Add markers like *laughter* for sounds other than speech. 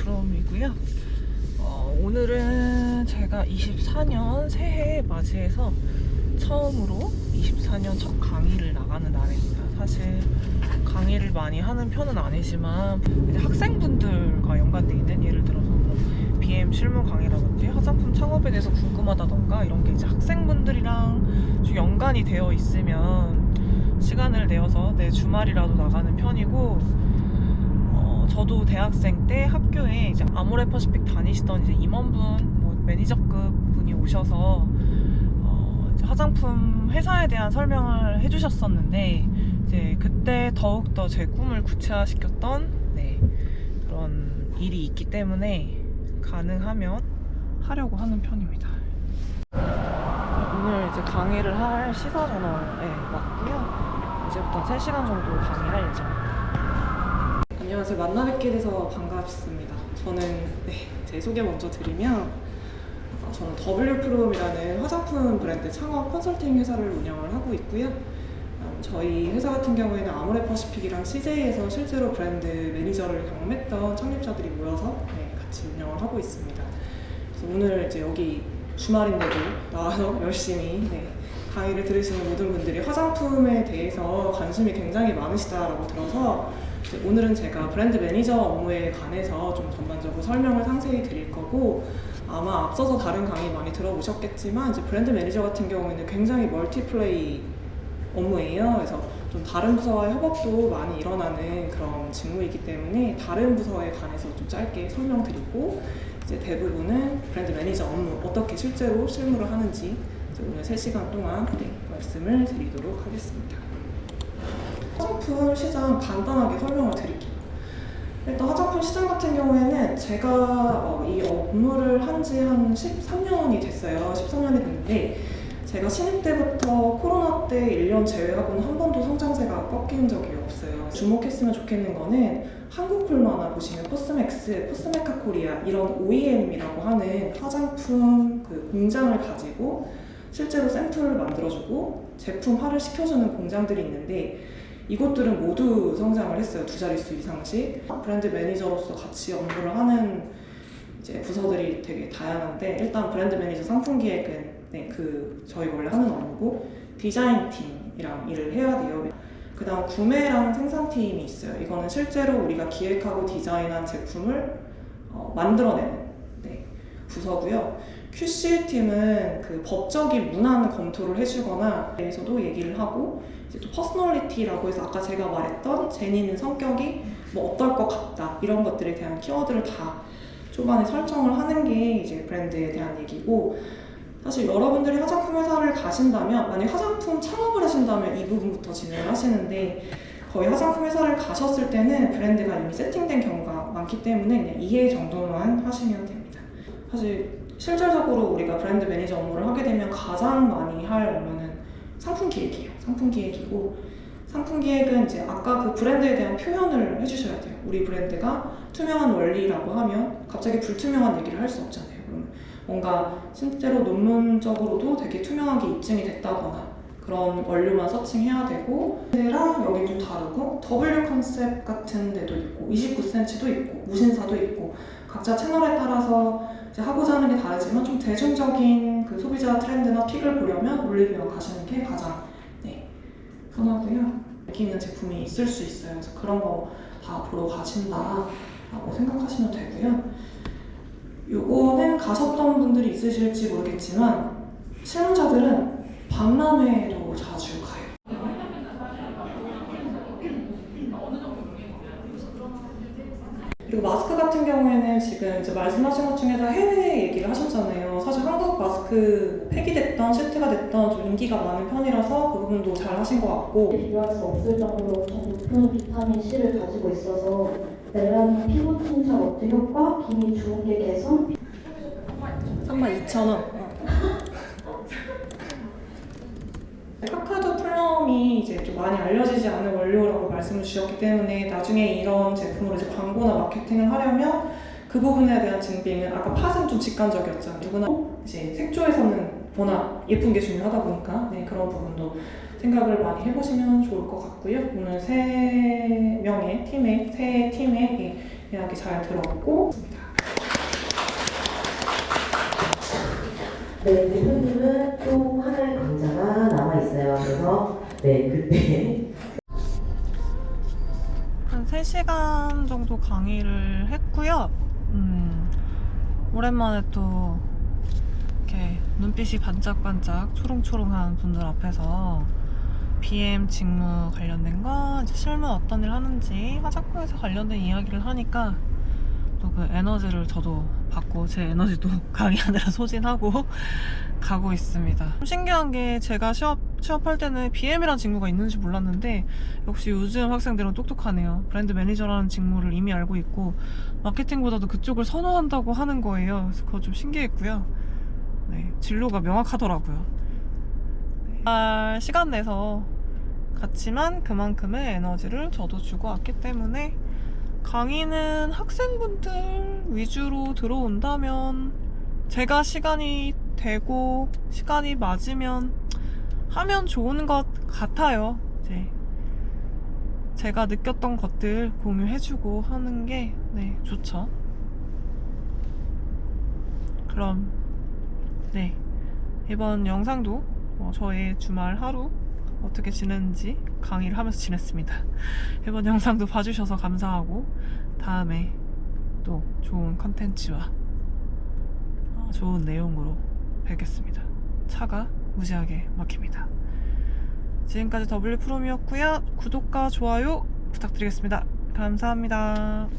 프롬이고요. 어, 오늘은 제가 24년 새해 맞이해서 처음으로 24년 첫 강의를 나가는 날입니다. 사실 강의를 많이 하는 편은 아니지만 학생분들과 연관돼 있는 예를 들어서 뭐 BM 실무 강의라든지 화장품 창업에 대해서 궁금하다던가 이런 게 이제 학생분들이랑 좀 연관이 되어 있으면 시간을 내어서 내 주말이라도 나가는 편이고 어, 저도 대학생 때 학교에 이제 아모레 퍼시픽 다니시던 이제 임원분, 뭐 매니저급 분이 오셔서 어, 화장품 회사에 대한 설명을 해주셨었는데 이제 그때 더욱 더 제 꿈을 구체화시켰던 네, 그런 일이 있기 때문에 가능하면 하려고 하는 편입니다. 오늘 이제 강의를 할 시사 저널에 왔고요. 이제부터 3시간 정도 강의할 예정입니다. 안녕하세요. 만나 뵙게 돼서 반갑습니다. 저는 네, 제 소개 먼저 드리면 어, 저는 W 프롬이라는 화장품 브랜드 창업 컨설팅 회사를 운영을 하고 있고요. 음, 저희 회사 같은 경우에는 아모레 퍼시픽이랑 CJ에서 실제로 브랜드 매니저를 경험했던 창립자들이 모여서 네, 같이 운영을 하고 있습니다. 그래서 오늘 이제 여기 주말인데도 나와서 열심히 네, 강의를 들으시는 모든 분들이 화장품에 대해서 관심이 굉장히 많으시다라고 들어서 오늘은 제가 브랜드 매니저 업무에 관해서 좀 전반적으로 설명을 상세히 드릴 거고 아마 앞서서 다른 강의 많이 들어보셨겠지만 이제 브랜드 매니저 같은 경우에는 굉장히 멀티플레이 업무예요. 그래서 좀 다른 부서와의 협업도 많이 일어나는 그런 직무이기 때문에 다른 부서에 관해서 좀 짧게 설명드리고 이제 대부분은 브랜드 매니저 업무 어떻게 실제로 실무를 하는지 오늘 3시간 동안 네, 말씀을 드리도록 하겠습니다. 화장품 시장 간단하게 설명을 드릴게요. 일단 화장품 시장 같은 경우에는 제가 어, 이 업무를 한 지 한 13년이 됐어요. 13년이 됐는데 제가 신입 때부터 코로나 때 1년 제외하고는 한 번도 성장세가 꺾인 적이 없어요. 주목했으면 좋겠는 거는 한국풀만화 보시면 코스맥스, 코스메카 코리아 이런 OEM이라고 하는 화장품 그 공장을 가지고 실제로 샘플을 만들어주고 제품화를 시켜주는 공장들이 있는데 이곳들은 모두 성장을 했어요. 두 자릿수 이상씩. 브랜드 매니저로서 같이 업무를 하는 이제 부서들이 되게 다양한데 일단 브랜드 매니저 상품 기획은 네, 그 저희 원래 하는 업무고 디자인 팀이랑 일을 해야 돼요. 그 다음 구매랑 생산팀이 있어요. 이거는 실제로 우리가 기획하고 디자인한 제품을 어, 만들어내는 네, 부서고요. QC 팀은 그 법적인 문안 검토를 해주거나 대해서도 얘기를 하고 이제 또 퍼스널리티라고 해서 아까 제가 말했던 제니는 성격이 뭐 어떨 것 같다 이런 것들에 대한 키워드를 다 초반에 설정을 하는 게 이제 브랜드에 대한 얘기고 사실 여러분들이 화장품 회사를 가신다면 만약 화장품 창업을 하신다면 이 부분부터 진행을 하시는데 거의 화장품 회사를 가셨을 때는 브랜드가 이미 세팅된 경우가 많기 때문에 그냥 이해 정도만 하시면 됩니다. 사실 실질적으로 우리가 브랜드 매니저 업무를 하게 되면 가장 많이 할 업무는 상품 기획이에요. 상품 기획이고 상품 기획은 이제 아까 그 브랜드에 대한 표현을 해주셔야 돼요. 우리 브랜드가 투명한 원리라고 하면 갑자기 불투명한 얘기를 할 수 없잖아요. 그러면 뭔가 실제로 논문적으로도 되게 투명하게 입증이 됐다거나 그런 원료만 서칭해야 되고 얘랑 여기 좀 다르고 W 컨셉 같은 데도 있고 29cm도 있고 무신사도 있고 각자 채널에 따라서 이제 하고자 하는 게 다르지만 좀 대중적인 그 소비자 트렌드나 픽을 보려면 올리브영 가시는 게 가장 네, 편하고요. 여기 있는 제품이 있을 수 있어요. 그래서 그런 거 다 보러 가신다라고 생각하시면 되고요. 요거는 가셨던 분들이 있으실지 모르겠지만 실무자들은 박람회도 자주 가요. 그리고 마스크 같은 경우에는 지금 이제 말씀하신 것 중에서 해외 얘기를 하셨잖아요. 사실 한국 마스크 폐기됐던 시트가 됐던 좀 인기가 많은 편이라서 그 부분도 잘 하신 것 같고 비교할 수 없을 정도로 더 높은 비타민 C를 가지고 있어서 멜라닌 피부 침착 억제 효과, 기미 주근깨 개선, 32,000원. *laughs* 카카도 플럼이 이제 좀 많이 알려지지 않은 원료라고 말씀을 주셨기 때문에 나중에 이런 제품으로 이제 광고나 마케팅을 하려면 그 부분에 대한 증빙은 아까 팥은 좀 직관적이었잖아요. 누구나 이제 색조에서는 워낙 예쁜 게 중요하다 보니까 네, 그런 부분도 생각을 많이 해보시면 좋을 것 같고요. 오늘 세 명의 팀의 세 팀의 이 이야기 잘 들었고 네, 대표님은 또 하나의 강좌가 남아 있어요. 그래서 네 그때 한 3시간 정도 강의를 했고요. 음, 오랜만에 또 이렇게 눈빛이 반짝반짝 초롱초롱한 분들 앞에서 BM 직무 관련된 거, 이제 실무 어떤 일 하는지, 화장품에서 관련된 이야기를 하니까 또 그 에너지를 저도 받고 제 에너지도 *laughs* 강의하느라 소진하고 *laughs* 가고 있습니다. 좀 신기한 게 제가 취업, 취업할 때는 BM이라는 직무가 있는지 몰랐는데 역시 요즘 학생들은 똑똑하네요. 브랜드 매니저라는 직무를 이미 알고 있고 마케팅보다도 그쪽을 선호한다고 하는 거예요. 그래서 그거 좀 신기했고요. 네, 진로가 명확하더라고요. 네. 아, 시간 내서 갔지만 그만큼의 에너지를 저도 주고 왔기 때문에 강의는 학생분들 위주로 들어온다면 제가 시간이 되고 시간이 맞으면 하면 좋은 것 같아요. 이제 제가 느꼈던 것들 공유해주고 하는 게 네, 좋죠. 그럼 네 이번 영상도 어, 저의 주말 하루 어떻게 지냈는지 강의를 하면서 지냈습니다. 이번 영상도 봐주셔서 감사하고 다음에 또 좋은 컨텐츠와 어, 좋은 내용으로 뵙겠습니다. 차가 무지하게 막힙니다. 지금까지 W 프롬이었고요. 구독과 좋아요 부탁드리겠습니다. 감사합니다.